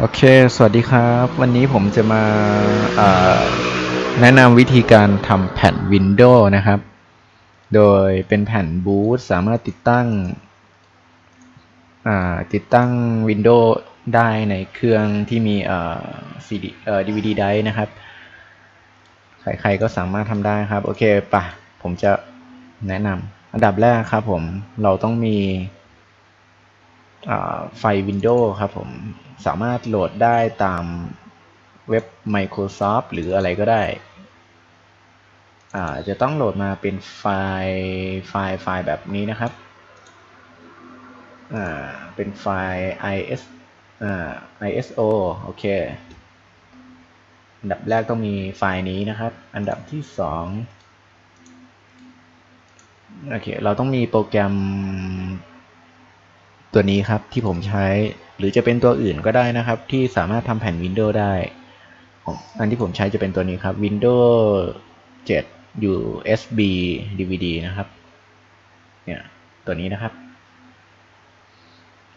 โอเค สวัสดีครับ วันนี้ผมจะมาเอ่อแนะนำวิธีการทำแผ่น Windows นะครับ โดยเป็นแผ่นบูตสามารถติดตั้งติดตั้ง Windows ได้ในเครื่องที่มีเอ่อ CD เอ่อ DVD drive นะครับ ใครๆก็สามารถทำได้ครับ โอเคปะผมจะแนะนำอันดับแรกครับผม เราต้องมี ไฟ Windows ครับผม สามารถโหลดได้ตามเว็บ Microsoft หรืออะไรก็ได้ จะต้องโหลดมาเป็นไฟล์ไฟล์ไฟล์แบบนี้นะครับ เป็นไฟล์ is iso โอเค อันดับแรกต้องมีไฟล์นี้นะครับ อันดับที่สองโอเค เราต้องมีโปรแกรม ตัวนี้ครับที่ผมใช้หรือจะเป็นตัวอื่นก็ได้นะครับ ที่สามารถทำแผ่น Windows ได้ อันที่ผมใช้จะเป็นตัวนี้ครับ Windows 7 USB DVD นะครับเนี่ยตัวนี้นะครับ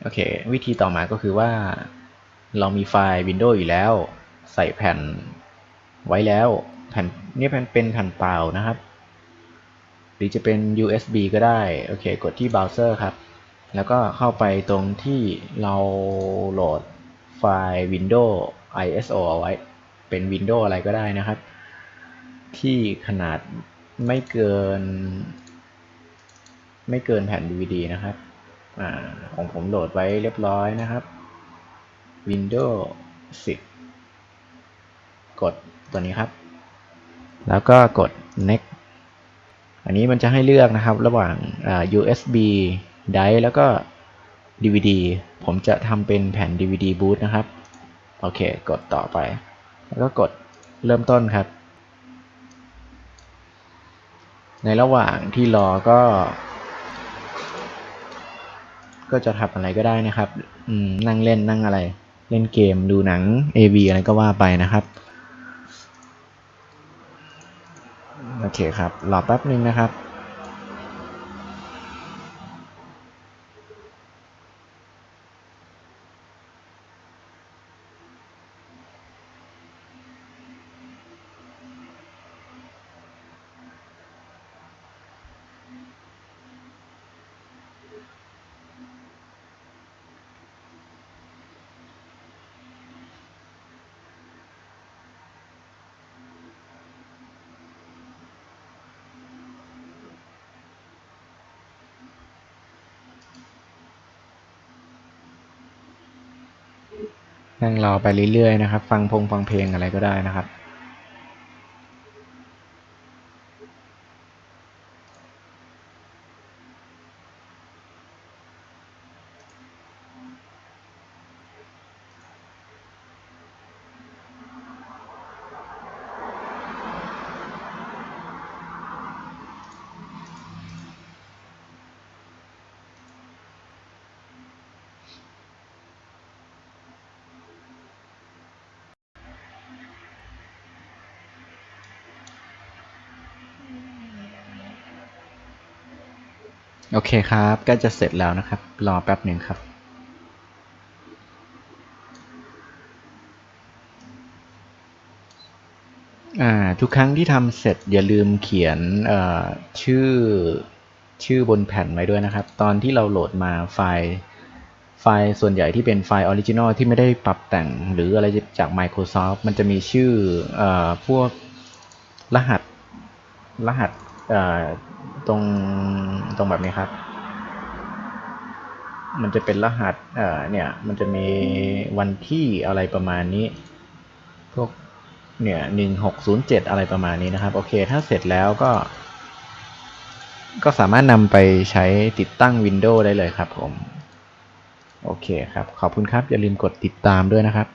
โอเค วิธีต่อมาก็คือว่า เรามีไฟล์ Windows อยู่แล้ว ใส่แผ่นไว้แล้วแผ่นนี่เป็นเป็นแผ่นเปล่านะครับ หรือจะเป็น USB ก็ได้ โอเค กดที่เบราว์เซอร์ครับ แล้วก็เข้าไปตรงที่เราโหลดไฟล์ Windows ISO เอาไว้ เป็น Windows อะไรก็ได้นะครับ ที่ขนาดไม่เกิน ไม่เกินแผ่น DVD นะครับอของผมโหลดไว้เรียบร้อยนะครับ Windows 10 กดตัวนี้ครับ แล้วก็กด next อันนี้มันจะให้เลือกนะครับระหว่าง USB drive แล้วก็ DVD ผมจะทำเป็นแผ่น DVD boot นะครับ โอเค กดต่อไป แล้วก็กดเริ่มต้นครับ ในระหว่างที่รอก็ ก็จะทำอะไรก็ได้นะครับนั่งเล่นนั่งอะไร เล่นเกมดูหนัง AV อะไรก็ว่าไปนะครับ โอเคครับ รอแป๊บนึงนะครับ นั่งรอไปเรื่อยๆนะครับ ฟังพงฟังเพลงอะไรก็ได้นะครับ โอเคครับก็จะเสร็จแล้วนะครับ รอแป๊บหนึ่งครับทุกครั้งที่ทำเสร็จอย่าลืมเขียนชื่อชื่อบนแผ่นไว้ด้วยนะครับ ตอนที่เราโหลดมาไฟล์ไฟล์ส่วนใหญ่ที่เป็นไฟล์ออริจินอลที่ไม่ได้ปรับแต่งหรืออะไรจาก Microsoft มันจะมีชื่ออพวกรหัสรหัส ตรงตรงแบบนี้ครับ มันจะเป็นรหัสเอ่อเนี่ย มันจะมีวันที่อะไรประมาณนี้ พวกเนี่ยหนึ่งหกศูนย์เจ็ดอะไรประมาณนี้นะครับ โอเค ถ้าเสร็จแล้วก็ ก็สามารถนำไปใช้ติดตั้ง Windows ได้เลยครับผม โอเคครับ ขอบคุณครับ อย่าลืมกดติดตามด้วยนะครับ